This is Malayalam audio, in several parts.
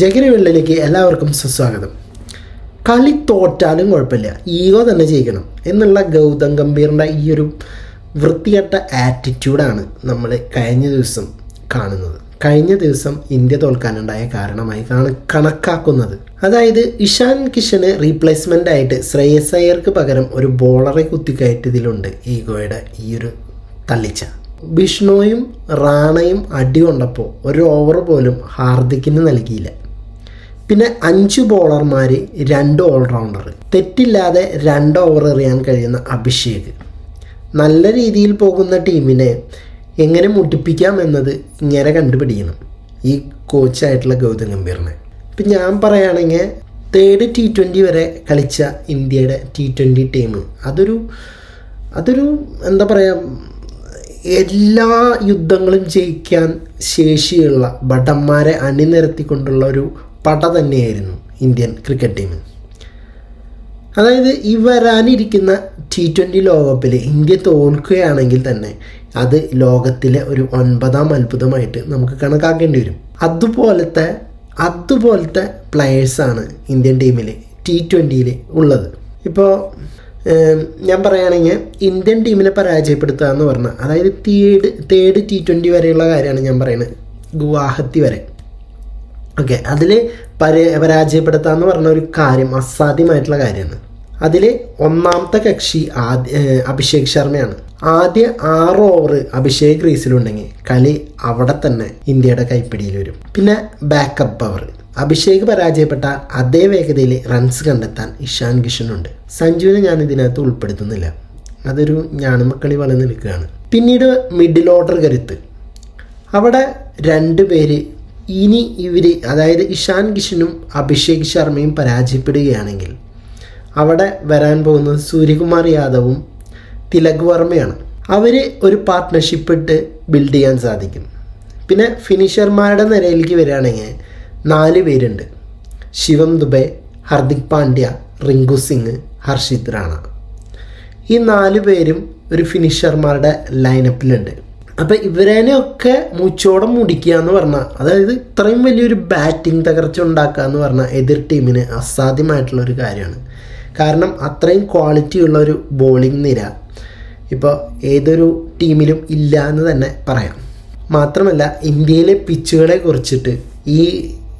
ജഗരി വെള്ളിലേക്ക് എല്ലാവർക്കും സുസ്വാഗതം. കളി തോറ്റാലും കുഴപ്പമില്ല. ഈഗോ തന്നെ ജയിക്കണം എന്നുള്ള ഗൗതം ഗംഭീറിന്റെ ഈ ഒരു വൃത്തികെട്ട ആറ്റിറ്റ്യൂഡാണ് നമ്മൾ കഴിഞ്ഞ ദിവസം കാണുന്നത്. കഴിഞ്ഞ ദിവസം ഇന്ത്യ തോൽക്കാനുണ്ടായ കാരണമായി കാണ കണക്കാക്കുന്നത്. അതായത് ഇഷാൻ കിഷന് റീപ്ലേസ്മെന്റ് ആയിട്ട് ശ്രേയസ് അയ്യർക്ക് പകരം ഒരു ബോളറെ കുത്തിക്കയറ്റിയതിലുണ്ട് ഈഗോയുടെ ഈ ഒരു തള്ളിച്ച. ബിഷ്ണോയും റാണയും അടി കൊണ്ടപ്പോൾ ഒരു ഓവർ പോലും ഹാർദിക്കിന് നൽകിയില്ല. പിന്നെ അഞ്ച് ബോളർമാർ രണ്ട് ഓൾറൗണ്ടർ തെറ്റില്ലാതെ രണ്ട് ഓവർ എറിയാൻ കഴിയുന്ന അഭിഷേക്. നല്ല രീതിയിൽ പോകുന്ന ടീമിനെ എങ്ങനെ മുട്ടിപ്പിക്കാം എന്നത് ഇങ്ങനെ കണ്ടുപിടിക്കണം. ഈ കോച്ചായിട്ടുള്ള ഗൗതം ഗംഭീറിനെ. ഇപ്പം ഞാൻ പറയുകയാണെങ്കിൽ തേർഡ് ടി ട്വന്റി വരെ കളിച്ച ഇന്ത്യയുടെ ടി ട്വന്റി ടീം അതൊരു അതൊരു എന്താ പറയുക എല്ലാ യുദ്ധങ്ങളും ജയിക്കാൻ ശേഷിയുള്ള ഭടന്മാരെ അണിനിരത്തിക്കൊണ്ടുള്ള ഒരു പട തന്നെയായിരുന്നു ഇന്ത്യൻ ക്രിക്കറ്റ് ടീം അതായത് ഈ വരാനിരിക്കുന്ന ടി ട്വന്റി ലോകകപ്പിൽ ഇന്ത്യ തോൽക്കുകയാണെങ്കിൽ തന്നെ അത് ലോകത്തിലെ ഒരു ഒൻപതാം അത്ഭുതമായിട്ട് നമുക്ക് കണക്കാക്കേണ്ടി വരും. അതുപോലത്തെ അതുപോലത്തെ പ്ലെയേഴ്സാണ് ഇന്ത്യൻ ടീമിൽ ടി ട്വന്റിയിൽ ഉള്ളത്. ഇപ്പോൾ ഞാൻ പറയുകയാണെങ്കിൽ ഇന്ത്യൻ ടീമിനെ പരാജയപ്പെടുത്തുക എന്ന് പറഞ്ഞാൽ അതായത് തേർഡ് തേർഡ് ടി ട്വന്റി വരെയുള്ള കാര്യമാണ് ഞാൻ പറയുന്നത്. ഗുവാഹത്തി വരെ. ഓക്കെ അതിൽ പരി പരാജയപ്പെടുത്തുക എന്ന് പറഞ്ഞ ഒരു കാര്യം അസാധ്യമായിട്ടുള്ള കാര്യമാണ്. അതിൽ ഒന്നാമത്തെ കക്ഷി ആദ്യ അഭിഷേക് ശർമ്മയാണ്. ആദ്യ ആറ് ഓവർ അഭിഷേക് ക്രീസിലുണ്ടെങ്കിൽ കളി അവിടെ തന്നെ ഇന്ത്യയുടെ കൈപ്പിടിയിൽ വരും. പിന്നെ ബാക്കപ്പ് പവർ അഭിഷേക് പരാജയപ്പെട്ട അതേ വേഗതയിൽ റൺസ് കണ്ടെത്താൻ ഇഷാൻ കിഷനുണ്ട് സഞ്ജുവിനെ ഞാൻ ഇതിനകത്ത് ഉൾപ്പെടുത്തുന്നില്ല. അതൊരു ഞാണുമക്കളി വളർന്നു നിൽക്കുകയാണ്. പിന്നീട് മിഡിൽ ഓർഡർ കരുത്ത്. അവിടെ രണ്ട് പേര് ഇനി ഇവർ അതായത് ഇഷാൻ കിഷനും അഭിഷേക് ശർമ്മയും പരാജയപ്പെടുകയാണെങ്കിൽ അവിടെ വരാൻ പോകുന്നത് സൂര്യകുമാർ യാദവും തിലക് വർമ്മയാണ്. അവർ ഒരു പാർട്ട്ണർഷിപ്പ് ഇട്ട് ബിൽഡ് ചെയ്യാൻ സാധിക്കും. പിന്നെ ഫിനിഷർമാരുടെ നിരയിലേക്ക് വരികയാണെങ്കിൽ നാല് പേരുണ്ട്. ശിവം ദുബെ ഹർദിക് പാണ്ഡ്യ റിങ്കു സിംഗ് ഹർഷിത് റാണ. ഈ നാല് പേരും ഒരു ഫിനിഷർമാരുടെ ലൈനപ്പിലുണ്ട് അപ്പം ഇവരേനെയൊക്കെ മുച്ചോടം മുടിക്കുക എന്ന് പറഞ്ഞാൽ അതായത് ഇത്രയും വലിയൊരു ബാറ്റിംഗ് തകർച്ച ഉണ്ടാക്കുക എന്ന് പറഞ്ഞാൽ എതിർ ടീമിന് അസാധ്യമായിട്ടുള്ള ഒരു കാര്യമാണ്. കാരണം അത്രയും ക്വാളിറ്റി ഉള്ള ഒരു ബോളിംഗ് നിര ഇപ്പോൾ ഏതൊരു ടീമിലും ഇല്ല എന്ന് തന്നെ പറയാം. മാത്രമല്ല ഇന്ത്യയിലെ പിച്ചുകളെ കുറിച്ചിട്ട് ഈ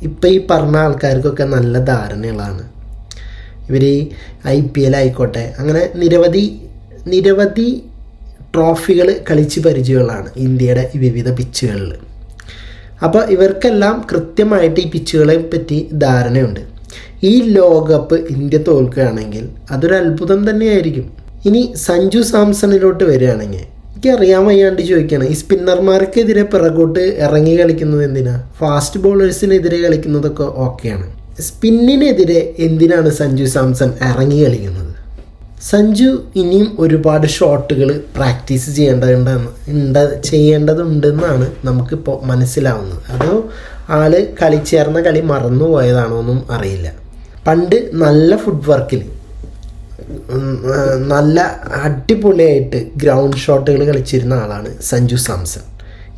ഇപ്പം ഈ പറഞ്ഞ ആൾക്കാർക്കൊക്കെ നല്ല ധാരണകളാണ്. ഇവർ ഈ ഐ പി എൽ ആയിക്കോട്ടെ അങ്ങനെ നിരവധി നിരവധി ട്രോഫികൾ കളിച്ച് പരിചയമുള്ളതാണ് ഇന്ത്യയുടെ വിവിധ പിച്ചുകളിൽ അപ്പോൾ ഇവർക്കെല്ലാം കൃത്യമായിട്ട് ഈ പിച്ചുകളെ പറ്റി ധാരണയുണ്ട്. ഈ ലോകകപ്പ് ഇന്ത്യ തോൽക്കുകയാണെങ്കിൽ അതൊരു അത്ഭുതം തന്നെയായിരിക്കും. ഇനി സഞ്ജു സാംസണിലോട്ട് വരികയാണെങ്കിൽ എനിക്ക് അറിയാൻ വയ്യാണ്ട് ചോദിക്കുകയാണ് ഈ സ്പിന്നർമാർക്കെതിരെ പിറകോട്ട് ഇറങ്ങി കളിക്കുന്നത് എന്തിനാ? ഫാസ്റ്റ് ബോളേഴ്സിനെതിരെ കളിക്കുന്നതൊക്കെ ഓക്കെയാണ് സ്പിന്നിനെതിരെ എന്തിനാണ് സഞ്ജു സാംസൺ ഇറങ്ങി കളിക്കുന്നത്? സഞ്ജു ഇനിയും ഒരുപാട് ഷോട്ടുകൾ പ്രാക്ടീസ് ചെയ്യേണ്ടതുണ്ടെന്ന് ഉണ്ട് ചെയ്യേണ്ടതുണ്ടെന്നാണ് നമുക്കിപ്പോൾ മനസ്സിലാവുന്നത്. അതോ ആൾ കളിച്ചേർന്ന കളി മറന്നു പോയതാണോ എന്നും അറിയില്ല. പണ്ട് നല്ല ഫുഡ് വർക്കിൽ നല്ല അടിപൊളിയായിട്ട് ഗ്രൗണ്ട് ഷോട്ടുകൾ കളിച്ചിരുന്ന ആളാണ് സഞ്ജു സാംസൺ.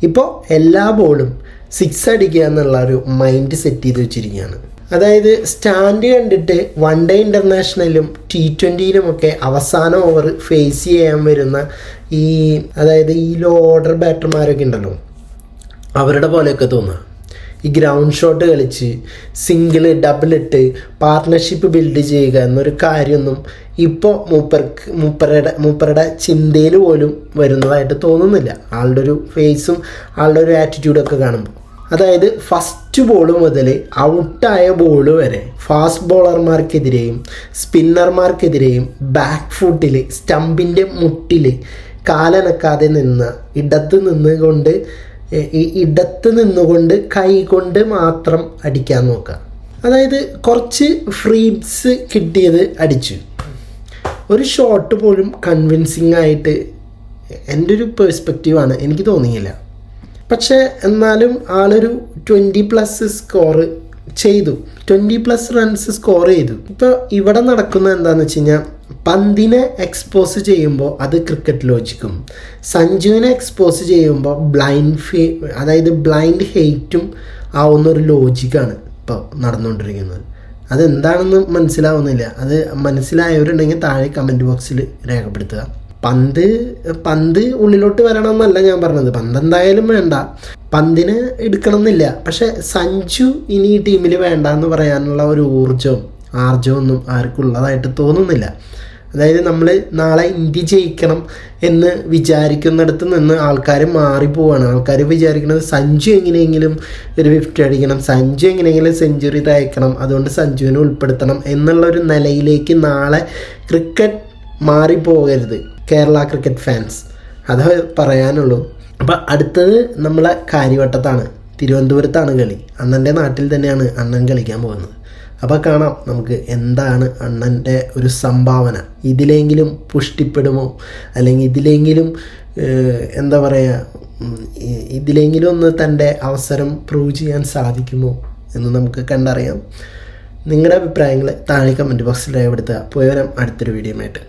ഇപ്പോൾ എല്ലാ ബോളും സിക്സ് അടിക്കുക എന്നുള്ള ഒരു മൈൻഡ് സെറ്റ് ചെയ്ത് വെച്ചിരിക്കുകയാണ്. അതായത് സ്റ്റാൻഡ് കണ്ടിട്ട് വൺ ഡേ ഇന്റർനാഷണലിലും ടി ട്വന്റിയിലുമൊക്കെ അവസാന ഓവർ ഫേസ് ചെയ്യാൻ വരുന്ന ഈ അതായത് ഈ ലോ ഓർഡർ ബാറ്റർമാരൊക്കെ ഉണ്ടല്ലോ. അവരുടെ പോലെയൊക്കെ തോന്നുക ഈ ഗ്രൗണ്ട് ഷോട്ട് കളിച്ച് സിംഗിൾ ഡബിൾ ഇട്ട് പാർട്ട്ണർഷിപ്പ് ബിൽഡ് ചെയ്യുക എന്നൊരു കാര്യമൊന്നും ഇപ്പോൾ മൂപ്പർക്ക് മൂപ്പരുടെ മൂപ്പരുടെ ചിന്തയിൽ പോലും വരുന്നതായിട്ട് തോന്നുന്നില്ല. ആളുടെ ഒരു ഫേസും ആളുടെ ഒരു ആറ്റിറ്റ്യൂഡൊക്കെ കാണുമ്പോൾ അതായത് ഫസ്റ്റ് ബോൾ മുതൽ ഔട്ടായ ബോൾ വരെ ഫാസ്റ്റ് ബോളർമാർക്കെതിരെയും സ്പിന്നർമാർക്കെതിരെയും ബാക്ക് ഫുട്ടിൽ സ്റ്റമ്പിന്റെ മുട്ടിൽ കാലനക്കാതെ നിന്ന് ഇടത്ത് നിന്നുകൊണ്ട് ഈ ഇടത്ത് നിന്നുകൊണ്ട് കൈ കൊണ്ട് മാത്രം അടിക്കാൻ നോക്കുക. അതായത് കുറച്ച് ഫ്രീബ്സ് കിട്ടിയത് അടിച്ചു. ഒരു ഷോട്ട് പോലും കൺവിൻസിങ് ആയിട്ട് എന്റെ ഒരു പേഴ്സ്പെക്റ്റീവാണ് എനിക്ക് തോന്നിയില്ല. പക്ഷേ എന്നാലും ആളൊരു ട്വന്റി പ്ലസ് സ്കോർ ചെയ്തു. ട്വന്റി പ്ലസ് റൺസ് സ്കോർ ചെയ്തു. ഇപ്പോൾ ഇവിടെ നടക്കുന്ന എന്താണെന്ന് വെച്ച് കഴിഞ്ഞാൽ പന്തിനെ എക്സ്പോസ് ചെയ്യുമ്പോൾ അത് ക്രിക്കറ്റ് ലോജിക്കും സഞ്ജുവിനെ എക്സ്പോസ് ചെയ്യുമ്പോൾ ബ്ലൈൻഡ് ഫേ അതായത് ബ്ലൈൻഡ് ഹെയ്റ്റും ആവുന്ന ഒരു ലോജിക്കാണ് ഇപ്പോൾ നടന്നുകൊണ്ടിരിക്കുന്നത്. അതെന്താണെന്ന് മനസ്സിലാവുന്നില്ല. അത് മനസ്സിലായവരുണ്ടെങ്കിൽ താഴെ കമന്റ് ബോക്സിൽ രേഖപ്പെടുത്തുക. പന്ത് പന്ത് ഉള്ളിലോട്ട് വരണമെന്നല്ല ഞാൻ പറഞ്ഞത്. പന്ത് എന്തായാലും വേണ്ട. പന്തിനെ എടുക്കണം എന്നില്ല പക്ഷെ സഞ്ജു ഇനി ഈ ടീമിൽ വേണ്ട എന്ന് പറയാനുള്ള ഒരു ഊർജവും ആർജവൊന്നും ആർക്കുള്ളതായിട്ട് തോന്നുന്നില്ല. അതായത് നമ്മൾ നാളെ ഇന്ത്യ ജയിക്കണം എന്ന് വിചാരിക്കുന്നിടത്ത് നിന്ന് ആൾക്കാർ മാറിപ്പോവാണ്. ആൾക്കാർ വിചാരിക്കുന്നത് സഞ്ജു എങ്ങനെയെങ്കിലും ഒരു ഫിഫ്റ്റി അടിക്കണം സഞ്ജു എങ്ങനെയെങ്കിലും സെഞ്ചുറി തയക്കണം അതുകൊണ്ട് സഞ്ജുവിനെ ഉൾപ്പെടുത്തണം എന്നുള്ള ഒരു നിലയിലേക്ക് നാളെ ക്രിക്കറ്റ് മാറിപ്പോകരുത് കേരള ക്രിക്കറ്റ് ഫാൻസ്. അത് പറയാനുള്ളൂ. അപ്പം അടുത്തത് നമ്മളെ കാര്യവട്ടത്താണ്. തിരുവനന്തപുരത്താണ് കളി. അണ്ണന്റെ നാട്ടിൽ തന്നെയാണ് അണ്ണൻ കളിക്കാൻ പോകുന്നത്. അപ്പോൾ കാണാം നമുക്ക് എന്താണ് അണ്ണന്റെ ഒരു സംഭാവന. ഇതിലെങ്കിലും പുഷ്ടിപ്പെടുമോ? അല്ലെങ്കിൽ ഇതിലെങ്കിലും എന്താ പറയുക ഇതിലെങ്കിലും ഒന്ന് തന്റെ അവസരം പ്രൂവ് ചെയ്യാൻ സാധിക്കുമോ എന്ന് നമുക്ക് കണ്ടറിയാം. നിങ്ങളുടെ അഭിപ്രായങ്ങൾ താഴെ കമന്റ് ബോക്സിൽ രേഖപ്പെടുത്തുക. പോയവരം അടുത്തൊരു വീഡിയോ ആയിട്ട്.